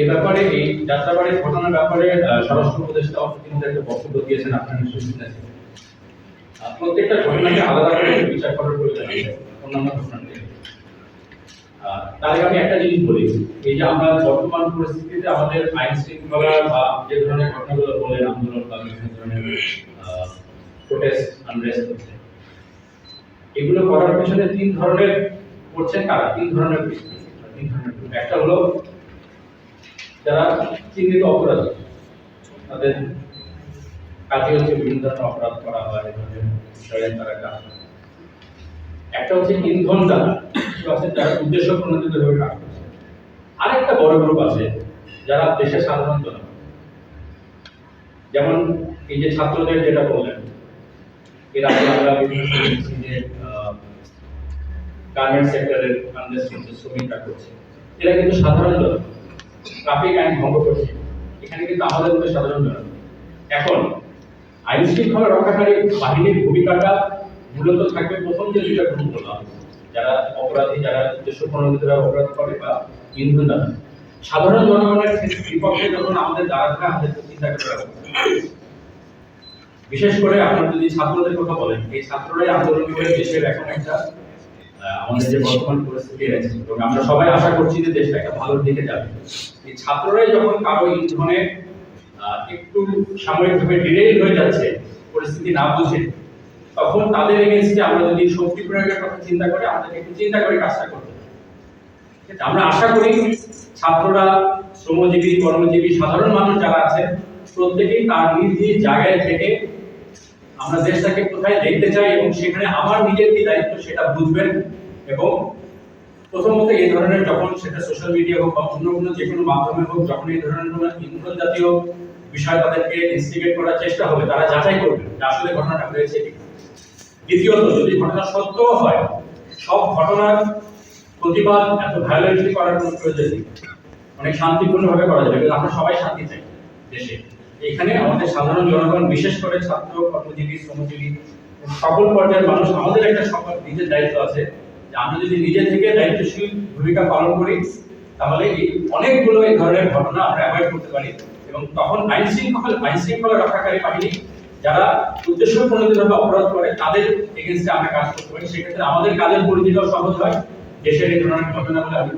এ ব্যাপারে এই যাত্রাবাড়ির ঘটনার ব্যাপারে স্বরাষ্ট্র উপদেষ্টা অফিসে একটা বক্তব্য দিয়েছেন, আপনারা নিশ্চয়ই শুনেছেন। প্রত্যেকটা ঘটনাকে আলাদা করে বিচার করার প্রয়োজন আছে, অন্যান্য তার আগে আমি একটা জিনিস বলি, এই যে আমরা বর্তমান পরিস্থিতিতে আমাদের আইন শৃঙ্খলা বা যে ধরনের ঘটনাগুলো বললেন আন্দোলন বা বিভিন্ন ধরনের প্রোটেস্ট আনরেস্ট হচ্ছে, এগুলো করার পেছনে তিন ধরনের করছেন কারা? তিন ধরনের তিন ধরনের। একটা হলো যারা চিহ্নিত অপরাধী, তাদের কাজে হচ্ছে বিভিন্ন ধরনের অপরাধ করা হয় বিষয়ে তারা কাজ। একটা হচ্ছে ইন্ধন কিছু আছে যারা উদ্দেশ্য প্রণোদিত ভাবে কাজ করছে। আরেকটা বড় গ্রুপ আছে যারা দেশের সাধারণ জনগণ। যেমন এই যে ছাত্রদের যেটা বললেন, এর আগে আমরা বিভিন্ন গার্মেন্ট সেক্টরের আন্ডারস্ট্যান্ড শ্রমিকরা করছে। এরা কিন্তু সাধারণ জনগণ। ট্রাফিক আইন ভঙ্গ এখানে কিন্তু আমাদের মধ্যে সাধারণ জনগণ। এখন আইন শৃঙ্খলা রক্ষাকারী বাহিনীর ভূমিকাটা মূলত থাকবে প্রথম যে দুইটা যারা অপরাধী, যারা উদ্দেশ্য প্রণোদিতরা অপরাধ করে বা সাধারণ জনগণের বিপক্ষে যখন আমাদের দাঁড়াতে আমাদের চিন্তা বিশেষ করে আপনার যদি ছাত্রদের কথা বলেন, এই ছাত্ররাই আন্দোলন করে দেশের এখন একটা আমাদের যে বর্তমান পরিস্থিতি আছে এবং আমরা সবাই আশা করছি যে দেশটা একটা দিকে যাবে এই ছাত্ররাই যখন কারও ইন্ধনে একটু সাময়িকভাবে হয়ে যাচ্ছে, পরিস্থিতি না বুঝে, তখন তাদের এগেনস্টে আমরা যদি শক্তি প্রয়োগের কথা চিন্তা করি, আমাদেরকে একটু চিন্তা করে কাজটা করতে? আমরা আশা করি ছাত্ররা শ্রমজীবী, কর্মজীবী, সাধারণ মানুষ যারা আছে প্রত্যেকেই তার নিজ নিজ জায়গায় থেকে আমরা দেশটাকে কোথায় দেখতে চাই এবং সেখানে আমার নিজের কি দায়িত্ব সেটা বুঝবেন এবং প্রথমত এই ধরনের যখন সেটা সোশ্যাল মিডিয়া হোক বা অন্য কোনো যে কোনো মাধ্যমে হোক, যখন এই ধরনের কোনো ইন্ধন জাতীয় বিষয় তাদেরকে ইনস্টিগেট করার চেষ্টা হবে, তারা যাচাই করবে যে আসলে ঘটনাটা হয়েছে কি। দ্বিতীয়ত, যদি ঘটনা সত্য হয়, সব ঘটনার প্রতিবাদ এত ভায়োলেন্টলি করার কোনো প্রয়োজন নেই। অনেক শান্তিপূর্ণভাবে করা যাবে আমরা সবাই শান্তি চাই দেশে। এখানে আমাদের সাধারণ জনগণ, বিশেষ করে ছাত্র, কর্মজীবী, শ্রমজীবী, সকল পর্যায়ের মানুষ, আমাদের একটা সকল নিজের দায়িত্ব আছে যে আমরা যদি নিজে থেকে দায়িত্বশীল ভূমিকা পালন করি, তাহলে এই অনেকগুলো এই ধরনের ঘটনা আমরা অ্যাভয়েড করতে পারি। এবং তখন আইন শৃঙ্খলা আইন শৃঙ্খলা রক্ষাকারী বাহিনী যারা উদ্দেশ্য প্রণোদিতভাবে অপরাধ করে, তাদের এগেনস্টে আমরা কাজ করতে পারি। সেক্ষেত্রে আমাদের কাজের পরিধিটাও সহজ হয়। দেশের এই ধরনের ঘটনাগুলো আমি